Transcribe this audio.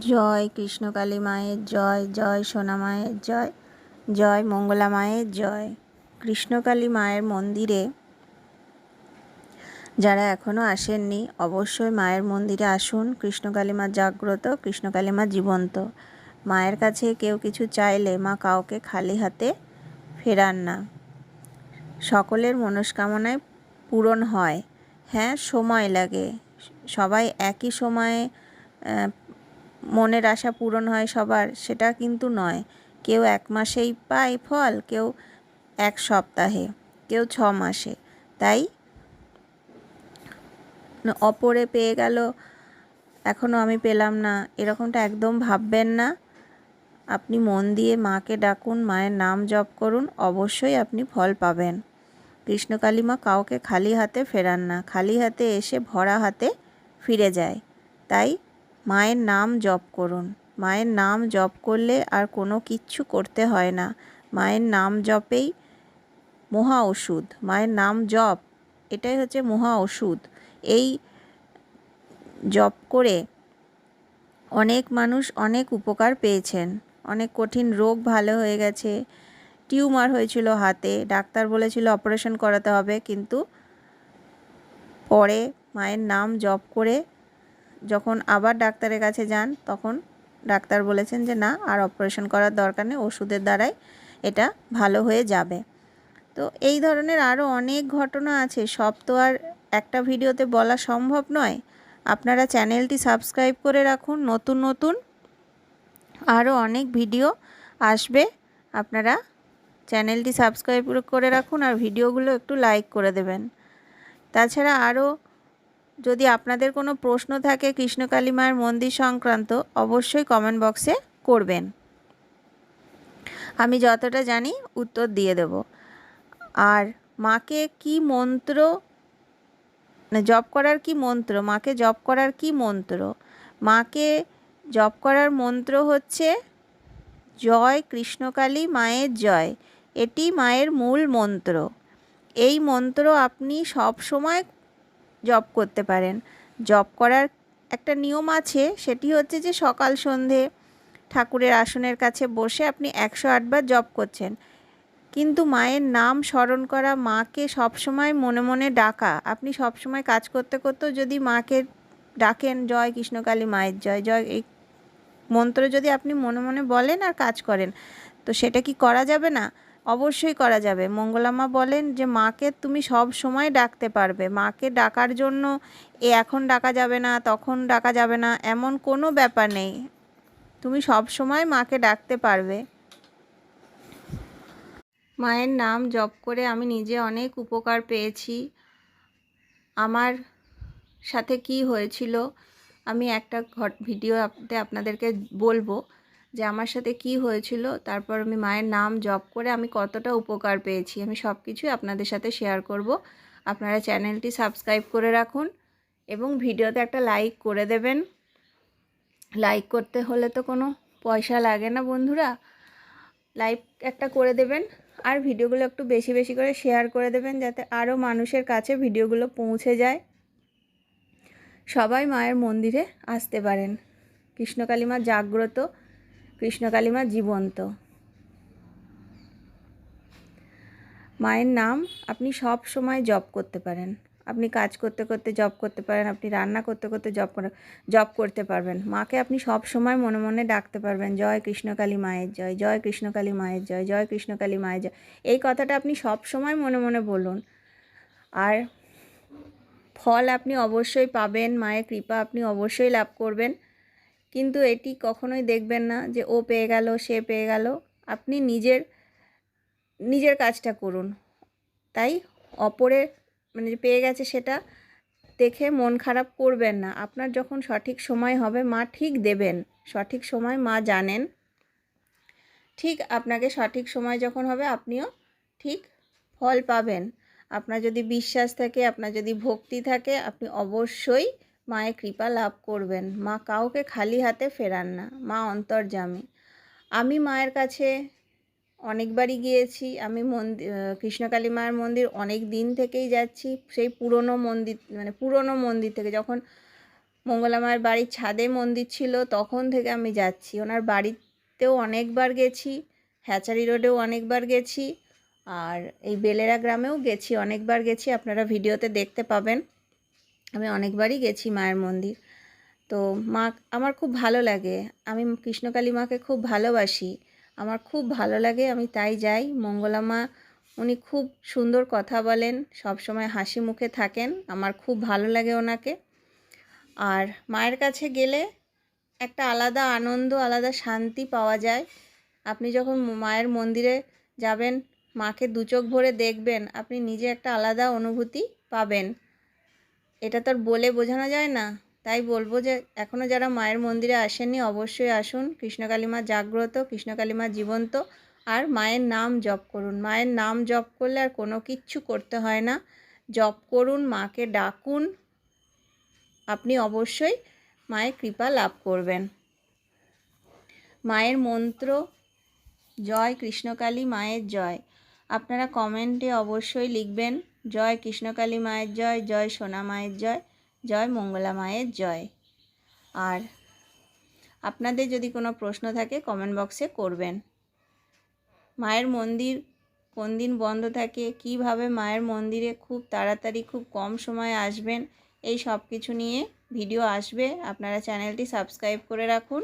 জয় কৃষ্ণকালী মায়ের জয় জয় সোনা মায়ের জয় জয় মঙ্গলা মায়ের জয়। কৃষ্ণকালী মায়ের মন্দিরে যারা এখনও আসেননি, অবশ্যই মায়ের মন্দিরে আসুন। কৃষ্ণকালী মা জাগ্রত, কৃষ্ণকালী মা জীবন্ত। মায়ের কাছে কেউ কিছু চাইলে মা কাউকে খালি হাতে ফেরান না। সকলের মনস্কামনায় পূরণ হয়। হ্যাঁ সময় লাগে। সবাই একই সময়ে মনের আশা পূরণ হয় সবার, সেটা কিন্তু নয়। কেউ এক মাসেই পায় ফল, কেউ এক সপ্তাহে, কেউ ছ মাসে। তাই অপরে পেয়ে গেল এখনও আমি পেলাম না। এরকমটা একদম ভাববেন না। আপনি মন দিয়ে মাকে ডাকুন, মায়ের নাম জপ করুন, অবশ্যই আপনি ফল পাবেন। কৃষ্ণকালী মা কাউকে খালি হাতে ফেরান না। খালি হাতে এসে ভরা হাতে ফিরে যায়। তাই মায়ের নাম জপ করুন। মায়ের নাম জপ করলে আর কোনো কিচ্ছু করতে হয় না। মায়ের নাম জপেই মহা ওষুধ। মায়ের নাম জপ, এটাই হচ্ছে মহা ওষুধ। এই জপ করে অনেক মানুষ অনেক উপকার পেয়েছেন। অনেক কঠিন রোগ ভালো হয়ে গেছে। টিউমার হয়েছিল হাতে, ডাক্তার বলেছিল অপারেশন করাতে হবে, কিন্তু পরে মায়ের নাম জপ করে যখন আবার ডাক্তারের কাছে যান, তখন ডাক্তার বলেছেন যে, না, আর অপারেশন করার দরকার নেই, ওষুধের দ্বারাই এটা ভালো হয়ে যাবে। তো এই ধরনের আরও অনেক ঘটনা আছে। সব তো আর একটা ভিডিওতে বলা সম্ভব নয়। আপনারা চ্যানেলটি সাবস্ক্রাইব করে রাখুন। নতুন নতুন আরও অনেক ভিডিও আসবে। আপনারা চ্যানেলটি সাবস্ক্রাইব করে রাখুন আর ভিডিওগুলো একটু লাইক করে দেবেন। তাছাড়া আরও যদি আপনাদের কোনো প্রশ্ন থাকে কৃষ্ণকালী মায়ের মন্দির সংক্রান্ত, অবশ্যই কমেন্ট বক্সে করবেন। আমি যতটা জানি উত্তর দিয়ে দেব। আর মাকে কি মন্ত্র মানে জপ করার কি মন্ত্র, মাকে জপ করার কি মন্ত্র? মাকে জপ করার মন্ত্র হচ্ছে, জয় কৃষ্ণকালী মায়ের জয়। এটি মায়ের মূল মন্ত্র। এই মন্ত্র আপনি সব সময় জপ করতে পারেন। জব করার একটা নিয়ম আছে, সেটি হচ্ছে যে সকাল সন্ধে ঠাকুরের আসনের কাছে বসে আপনি একশো আটবার জব করছেন। কিন্তু মায়ের নাম স্মরণ করা, মাকে সবসময় মনে মনে ডাকা। আপনি সবসময় কাজ করতে করতেও যদি মাকে ডাকেন, জয় কৃষ্ণকালী মায়ের জয় জয়, এই মন্ত্র যদি আপনি মনে মনে বলেন আর কাজ করেন, তো সেটা কি করা যাবে না? অবশ্যই করা যাবে। মঙ্গলামা বলেন যে, মাকে তুমি সব সময় ডাকতে পারবে। মাকে ডাকার জন্য এ এখন ডাকা যাবে না, তখন ডাকা যাবে না, এমন কোনো ব্যাপার নেই। তুমি সব সময় মাকে ডাকতে পারবে। মায়ের নাম জপ করে আমি নিজে অনেক উপকার পেয়েছি। আমার সাথে কি হয়েছিল, আমি একটা ভিডিওতে আপনাদেরকে বলব। যে আমার সাথে কি হয়েছিল, তারপর আমি মায়ের নাম জপ করে আমি কতটা উপকার পেয়েছি, আমি সব কিছুই আপনাদের সাথে শেয়ার করব। আপনারা চ্যানেলটি সাবস্ক্রাইব করে রাখুন এবং ভিডিওতে একটা লাইক করে দেবেন। লাইক করতে হলে তো কোনো পয়সা লাগে না বন্ধুরা। লাইক একটা করে দেবেন আর ভিডিওগুলো একটু বেশি বেশি করে শেয়ার করে দেবেন যাতে আরও মানুষের কাছে ভিডিওগুলো পৌঁছে যায়। সবাই মায়ের মন্দিরে আসতে পারেন। কৃষ্ণকালী মা জাগ্রত। কৃষ্ণকালীমা জীবন্ত। মায়ের নাম আপনি সব সময় জপ করতে পারেন। আপনি কাজ করতে করতে জব করতে পারেন, আপনি রান্না করতে করতে জব করে জব করতে পারবেন। মাকে আপনি সব সময় মনে মনে ডাকতে পারবেন, জয় কৃষ্ণকালী মায়ের জয় জয় কৃষ্ণকালী মায়ের জয় জয় কৃষ্ণকালী মায়ের জয়। এই কথাটা আপনি সব সময় মনে মনে বলুন। আর ফল আপনি অবশ্যই পাবেন, মায়ের কৃপা আপনি অবশ্যই লাভ করবেন। কিন্তু এটি কখনোই দেখবেন না যে ও পেয়ে গেল, সে পেয়ে গেল। আপনি নিজের নিজের কাজটা করুন। তাই অপরের মানে পেয়ে গেছে সেটা দেখে মন খারাপ করবেন না। আপনার যখন সঠিক সময় হবে, মা ঠিক দেবেন। সঠিক সময় মা জানেন। ঠিক আপনাকে সঠিক সময় যখন হবে, আপনিও ঠিক ফল পাবেন। আপনার যদি বিশ্বাস থাকে, আপনার যদি ভক্তি থাকে, আপনি অবশ্যই মায়ের কৃপা লাভ করবেন। মা কাউকে খালি হাতে ফেরান না, মা অন্তর্জামী আমি মায়ের কাছে অনেকবারই গিয়েছি, আমি মন্দির কৃষ্ণকালী মায়ের মন্দির অনেক দিন থেকেই যাচ্ছি, সেই পুরনো মন্দির মানে পুরনো মন্দির থেকে যখন মঙ্গলা মায়ের বাড়ির ছাদে মন্দির ছিল তখন থেকে আমি যাচ্ছি। ওনার বাড়িতেও অনেকবার গেছি, হ্যাচারি রোডেও অনেকবার গেছি, আর এই বেলেরা গ্রামেও গেছি, অনেকবার গেছি, আপনারা ভিডিওতে দেখতে পাবেন। আমি অনেকবারই গেছি মায়ের মন্দির। তো মা, আমার খুব ভালো লাগে। আমি কৃষ্ণকালী মাকে খুব ভালোবাসি। আমার খুব ভালো লাগে, আমি তাই যাই। মঙ্গলা মা, উনি খুব সুন্দর কথা বলেন সব সময় হাসি মুখে থাকেন। আমার খুব ভালো লাগে ওনাকে। আর মায়ের কাছে গেলে একটা আলাদা আনন্দ, আলাদা শান্তি পাওয়া যায়। আপনি যখন মায়ের মন্দিরে যাবেন, মাকে দু চোখ ভরে দেখবেন, আপনি নিজে একটা আলাদা অনুভূতি পাবেন। এটা তো আর বলে বোঝানো যায় না। তাই বলব যে এখনও যারা মায়ের মন্দিরে আসেননি, অবশ্যই আসুন। কৃষ্ণকালী মা জাগ্রত কৃষ্ণকালী মা জীবন্ত। আর মায়ের নাম জপ করুন। মায়ের নাম জপ করলে আর কোনো কিচ্ছু করতে হয় না। জপ করুন, মাকে ডাকুন। আপনি অবশ্যই মায়ের কৃপা লাভ করবেন। মায়ের মন্ত্র, জয় কৃষ্ণকালী মায়ের জয়। আপনারা কমেন্টে অবশ্যই লিখবেন। জয় কৃষ্ণকালী মায়ের জয় জয় সোনা মায়ের জয় জয় মঙ্গলা মায়ের জয়। আর আপনাদের যদি কোনো প্রশ্ন থাকে কমেন্ট বক্সে করবেন। মায়ের মন্দির কোন দিন বন্ধ থাকে, কীভাবে মায়ের মন্দিরে খুব তাড়াতাড়ি খুব কম সময়ে আসবেন, এই সব কিছু নিয়ে ভিডিও আসবে। আপনারা চ্যানেলটি সাবস্ক্রাইব করে রাখুন।